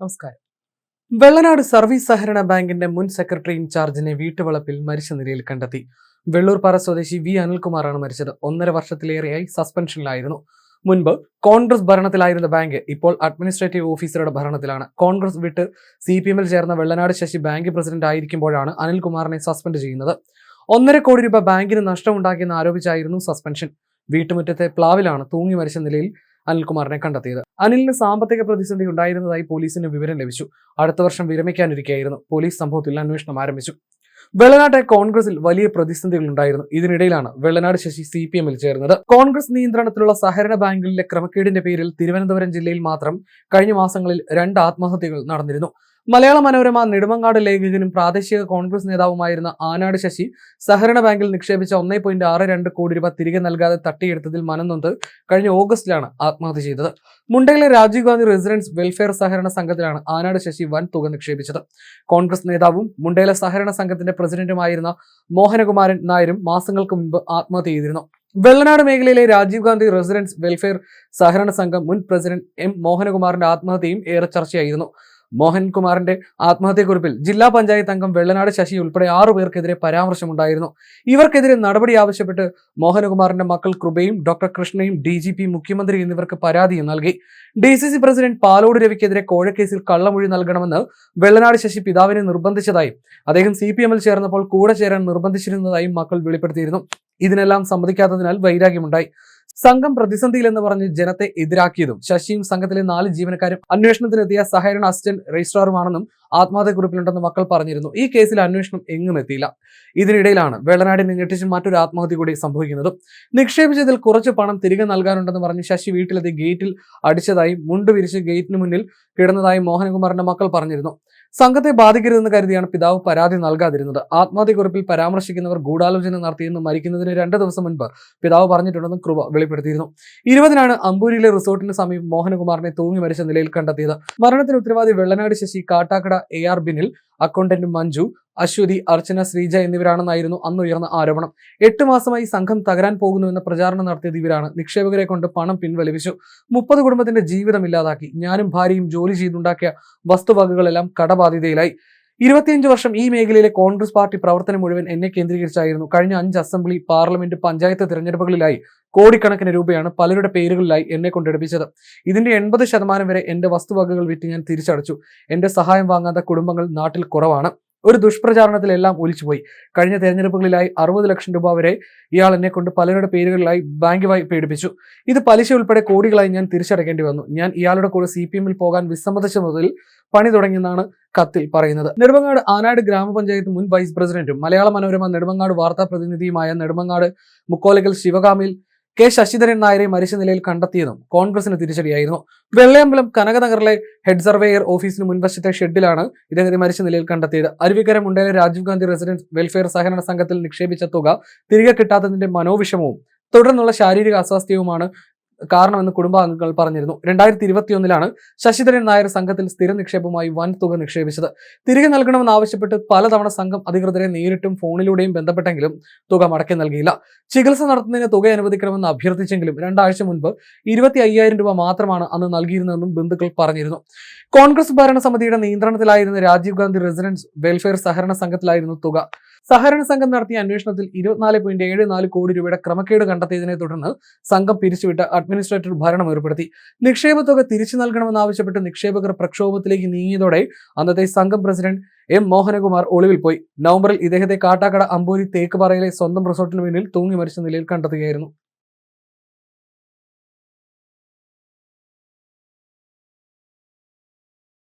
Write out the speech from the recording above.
നമസ്കാരം. വെള്ളനാട് സർവീസ് സഹകരണ ബാങ്കിന്റെ മുൻ സെക്രട്ടറി ഇൻചാർജിനെ വീട്ടുവളപ്പിൽ മരിച്ച നിലയിൽ കണ്ടെത്തി. വെള്ളൂർപ്പാറ സ്വദേശി വി അനിൽകുമാറാണ് മരിച്ചത്. ഒന്നര വർഷത്തിലേറെയായി സസ്പെൻഷനിലായിരുന്നു. മുൻപ് കോൺഗ്രസ് ഭരണത്തിലായിരുന്ന ബാങ്ക് ഇപ്പോൾ അഡ്മിനിസ്ട്രേറ്റീവ് ഓഫീസറുടെ ഭരണത്തിലാണ്. കോൺഗ്രസ് വിട്ട് സി പി എമ്മിൽ ചേർന്ന വെള്ളനാട് ശശി ബാങ്ക് പ്രസിഡന്റ് ആയിരിക്കുമ്പോഴാണ് അനിൽകുമാറിനെ സസ്പെൻഡ് ചെയ്യുന്നത്. ഒന്നര കോടി രൂപ ബാങ്കിന് നഷ്ടമുണ്ടാക്കിയെന്ന് ആരോപിച്ചായിരുന്നു സസ്പെൻഷൻ. വീട്ടുമുറ്റത്തെ പ്ലാവിലാണ് തൂങ്ങി മരിച്ച നിലയിൽ അനിൽകുമാറിനെ കണ്ടെത്തിയത്. അനിലിന് സാമ്പത്തിക പ്രതിസന്ധി ഉണ്ടായിരുന്നതായി പോലീസിന് വിവരം ലഭിച്ചു. അടുത്ത വർഷം വിരമിക്കാനിരിക്കെയായിരുന്നു. പോലീസ് സംഭവത്തിൽ അന്വേഷണം ആരംഭിച്ചു. വെള്ളനാട്ടെ കോൺഗ്രസിൽ വലിയ പ്രതിസന്ധികൾ ഉണ്ടായിരുന്നു ഇതിനിടയിലാണ് വെള്ളനാട് ശശി സി പി എമ്മിൽ ചേർന്നത്. കോൺഗ്രസ് നിയന്ത്രണത്തിലുള്ള സഹകരണ ബാങ്കുകളിലെ ക്രമക്കേടിന്റെ പേരിൽ തിരുവനന്തപുരം ജില്ലയിൽ മാത്രം കഴിഞ്ഞ മാസങ്ങളിൽ രണ്ട് ആത്മഹത്യകൾ നടന്നിരുന്നു. മലയാള മനോരമ നെടുമങ്ങാട് ലേഖകനും പ്രാദേശിക കോൺഗ്രസ് നേതാവുമായിരുന്ന ആനാട് ശശി സഹകരണ ബാങ്കിൽ നിക്ഷേപിച്ച ഒന്നേ പോയിന്റ് ആറ് രണ്ട് കോടി രൂപ തിരികെ നൽകാതെ തട്ടിയെടുത്തതിൽ മനംനൊന്ത് കഴിഞ്ഞ ഓഗസ്റ്റിലാണ് ആത്മഹത്യ ചെയ്തത്. മുണ്ടയിലെ രാജീവ് ഗാന്ധി റെസിഡൻസ് വെൽഫെയർ സഹകരണ സംഘത്തിലാണ് ആനാട് ശശി വൻ തുക നിക്ഷേപിച്ചത്. കോൺഗ്രസ് നേതാവും മുണ്ടയിലെ സഹകരണ സംഘത്തിന്റെ പ്രസിഡന്റുമായിരുന്ന മോഹനകുമാരൻ നായരും മാസങ്ങൾക്ക് മുൻപ് ആത്മഹത്യ ചെയ്തിരുന്നു. വെള്ളനാട് മേഖലയിലെ രാജീവ് ഗാന്ധി റെസിഡൻസ് വെൽഫെയർ സഹകരണ സംഘം മുൻ പ്രസിഡന്റ് എം മോഹനകുമാറിന്റെ ആത്മഹത്യയും ഏറെ ചർച്ചയായിരുന്നു. മോഹൻകുമാറിന്റെ ആത്മഹത്യക്കുറിപ്പിൽ ജില്ലാ പഞ്ചായത്ത് അംഗം വെള്ളനാട് ശശി ഉൾപ്പെടെ ആറു പേർക്കെതിരെ പരാമർശമുണ്ടായിരുന്നു. ഇവർക്കെതിരെ നടപടി ആവശ്യപ്പെട്ട് മോഹൻകുമാറിന്റെ മക്കൾ കൃപയും ഡോക്ടർ കൃഷ്ണയും ഡി ജി പി മുഖ്യമന്ത്രി എന്നിവർക്ക് പരാതിയും നൽകി. D C C president Palode രവിക്കെതിരെ കോഴക്കേസിൽ കള്ളമൊഴി നൽകണമെന്ന് വെള്ളനാട് ശശി പിതാവിനെ നിർബന്ധിച്ചതായും. അദ്ദേഹം സി പി എമ്മിൽ ചേർന്നപ്പോൾ കൂടെ ചേരാൻ നിർബന്ധിച്ചിരുന്നതായും മക്കൾ വെളിപ്പെടുത്തിയിരുന്നു. ഇതിനെല്ലാം സമ്മതിക്കാത്തതിനാൽ വൈരാഗ്യമുണ്ടായി. സംഘം പ്രതിസന്ധിയിലെന്ന് പറഞ്ഞ് ജനത്തെ എതിരാക്കിയതും ശശിയും സംഘത്തിലെ നാല് ജീവനക്കാരും അന്വേഷണത്തിനെത്തിയ സഹകരണ അസിസ്റ്റന്റ് രജിസ്ട്രാറുമാണെന്നും ആത്മഹത്യക്കുറിപ്പിലുണ്ടെന്ന് മക്കൾ പറഞ്ഞിരുന്നു. ഈ കേസിൽ അന്വേഷണം എങ്ങും എത്തിയില്ല. ഇതിനിടയിലാണ് വെള്ളനാടിനെ ഞെട്ടിച്ച് മറ്റൊരു ആത്മഹത്യ കൂടി സംഭവിക്കുന്നതും. നിക്ഷേപിച്ചതിൽ കുറച്ച് പണം തിരികെ നൽകാനുണ്ടെന്ന് പറഞ്ഞ് ശശി വീട്ടിലെത്തി ഗേറ്റിൽ അടിച്ചതായും മുണ്ട് വിരിച്ച് ഗേറ്റിന് മുന്നിൽ കിടന്നതായും മോഹനകുമാറിന്റെ മക്കൾ പറഞ്ഞിരുന്നു. സംഘത്തെ ബാധിക്കരുതെന്ന് കരുതിയാണ് പിതാവ് പരാതി നൽകാതിരുന്നത്. ആത്മഹത്യക്കുറിപ്പിൽ പരാമർശിക്കുന്നവർ ഗൂഢാലോചന നടത്തിയെന്ന് മരിക്കുന്നതിന് രണ്ട് ദിവസം മുൻപ് പിതാവ് പറഞ്ഞിട്ടുണ്ടെന്നും കൃപ വെളിപ്പെടുത്തിയിരുന്നു. ഇരുപതിനാണ് അമ്പൂരിയിലെ റിസോർട്ടിന് സമീപം മോഹനകുമാറിനെ തൂങ്ങി മരിച്ച നിലയിൽ കണ്ടെത്തിയത്. മരണത്തിന് ഉത്തരവാദി Vellanad Sasi Kattakada A R Binil accountant Manju Aswathi Archana Sreeja എന്നിവരാണെന്നായിരുന്നു അന്ന് ഉയർന്ന ആരോപണം. എട്ട് മാസമായി സംഘം തകരാൻ പോകുന്നുവെന്ന പ്രചാരണം നടത്തിയത് ഇവരാണ്. നിക്ഷേപകരെ കൊണ്ട് പണം പിൻവലിപ്പിച്ചു. മുപ്പത് കുടുംബത്തിന്റെ ജീവിതം ഇല്ലാതാക്കി. ഞാനും ഭാര്യയും ജോലി ചെയ്തുണ്ടാക്കിയ വസ്തുവകകളെല്ലാം കടബാധിതയിലായി ഇരുപത്തിയഞ്ച് വർഷം ഈ മേഖലയിലെ കോൺഗ്രസ് പാർട്ടി പ്രവർത്തനം മുഴുവൻ എന്നെ കേന്ദ്രീകരിച്ചായിരുന്നു. കഴിഞ്ഞ അഞ്ച് അസംബ്ലി പാർലമെന്റ് പഞ്ചായത്ത് തിരഞ്ഞെടുപ്പുകളിലായി. കോടിക്കണക്കിന് രൂപയാണ് പലരുടെ പേരുകളിലായി എന്നെ കൊണ്ടെടുപ്പിച്ചത് ഇതിന്റെ എൺപത് ശതമാനം വരെ എന്റെ വസ്തുവകകൾ വിറ്റ് ഞാൻ തിരിച്ചടച്ചു. എന്റെ സഹായം വാങ്ങാത്ത കുടുംബങ്ങൾ നാട്ടിൽ കുറവാണ്. ഒരു ദുഷ്പ്രചാരണത്തിലെല്ലാം ഒലിച്ചുപോയി. കഴിഞ്ഞ തെരഞ്ഞെടുപ്പുകളിലായി അറുപത് ലക്ഷം രൂപ വരെ ഇയാൾ എന്നെ കൊണ്ട് പലരുടെ പേരുകളിലായി ബാങ്ക് വായ്പ എടുപ്പിച്ചു ഇത് പലിശ ഉൾപ്പെടെ കോടികളായി ഞാൻ തിരിച്ചടക്കേണ്ടി വന്നു. ഞാൻ ഇയാളുടെ കൂടെ സി പി എമ്മിൽ പോകാൻ വിസമ്മതിച്ച മുതൽ പണി തുടങ്ങിയെന്നാണ് കത്തിൽ പറയുന്നത്. നെടുമങ്ങാട് ആനാട് ഗ്രാമപഞ്ചായത്ത് മുൻ വൈസ് പ്രസിഡന്റും മലയാള മനോരമ നെടുമങ്ങാട് വാർത്താ പ്രതിനിധിയുമായ നെടുമങ്ങാട് മുക്കോലകൽ ശിവകാമിൽ കെ ശശിധരൻ നായരെ മരിച്ച നിലയിൽ കണ്ടെത്തിയതും കോൺഗ്രസിന് തിരിച്ചടിയായിരുന്നു. വെള്ളയമ്പലം കനകനഗറിലെ ഹെഡ് സർവേയർ ഓഫീസിന് മുൻവശത്തെ ഷെഡിലാണ് ഇദ്ദേഹത്തെ മരിച്ച നിലയിൽ കണ്ടെത്തിയത്. അരുവിക്കര മുണ്ടയിലെ രാജീവ് ഗാന്ധി റെസിഡൻസ് വെൽഫെയർ സഹകരണ സംഘത്തിൽ നിക്ഷേപിച്ച തുക തിരികെ കിട്ടാത്തതിന്റെ മനോവിഷമവും തുടർന്നുള്ള ശാരീരിക അസ്വാസ്ഥ്യവുമാണ് കാരണമെന്ന് കുടുംബാംഗങ്ങൾ പറഞ്ഞിരുന്നു. രണ്ടായിരത്തി ഇരുപത്തിയൊന്നിലാണ് ശശിധരൻ നായർ സംഘത്തിൽ സ്ഥിര നിക്ഷേപമായി വൻ തുക നിക്ഷേപിച്ചത്. തിരികെ നൽകണമെന്നാവശ്യപ്പെട്ട് പലതവണ സംഘം അധികൃതരെ നേരിട്ടും ഫോണിലൂടെയും ബന്ധപ്പെട്ടെങ്കിലും തുക മടക്കി നൽകിയില്ല. ചികിത്സ നടത്തുന്നതിന് തുക അനുവദിക്കണമെന്ന് അഭ്യർത്ഥിച്ചെങ്കിലും രണ്ടാഴ്ച മുൻപ് ഇരുപത്തി അയ്യായിരം രൂപ മാത്രമാണ് അന്ന് നൽകിയിരുന്നതെന്നും ബന്ധുക്കൾ പറഞ്ഞിരുന്നു. കോൺഗ്രസ് ഭരണസമിതിയുടെ നിയന്ത്രണത്തിലായിരുന്ന രാജീവ് ഗാന്ധി റെസിഡൻസ് വെൽഫെയർ സഹകരണ സംഘത്തിലായിരുന്നു തുക. സഹകരണ സംഘം നടത്തിയ അന്വേഷണത്തിൽ ഇരുപത്തിനാല് പോയിന്റ് ഏഴ് നാല് കോടി രൂപയുടെ ക്രമക്കേട് കണ്ടെത്തിയതിനെ തുടർന്ന് സംഘം പിരിച്ചുവിട്ട് അഡ്മിനിസ്ട്രേറ്റർ ഭരണം ഏർപ്പെടുത്തി. നിക്ഷേപ തുക തിരിച്ചു നൽകണമെന്നാവശ്യപ്പെട്ട് നിക്ഷേപകർ പ്രക്ഷോഭത്തിലേക്ക് നീങ്ങിയതോടെ അന്നത്തെ സംഘം പ്രസിഡന്റ് എം മോഹനകുമാർ ഒളിവിൽ പോയി. നവംബറിൽ ഇദ്ദേഹത്തെ കാട്ടാക്കട അമ്പൂരി തേക്കുപാറയിലെ സ്വന്തം റിസോർട്ടിന് മുന്നിൽ തൂങ്ങി മരിച്ച നിലയിൽ കണ്ടെത്തുകയായിരുന്നു.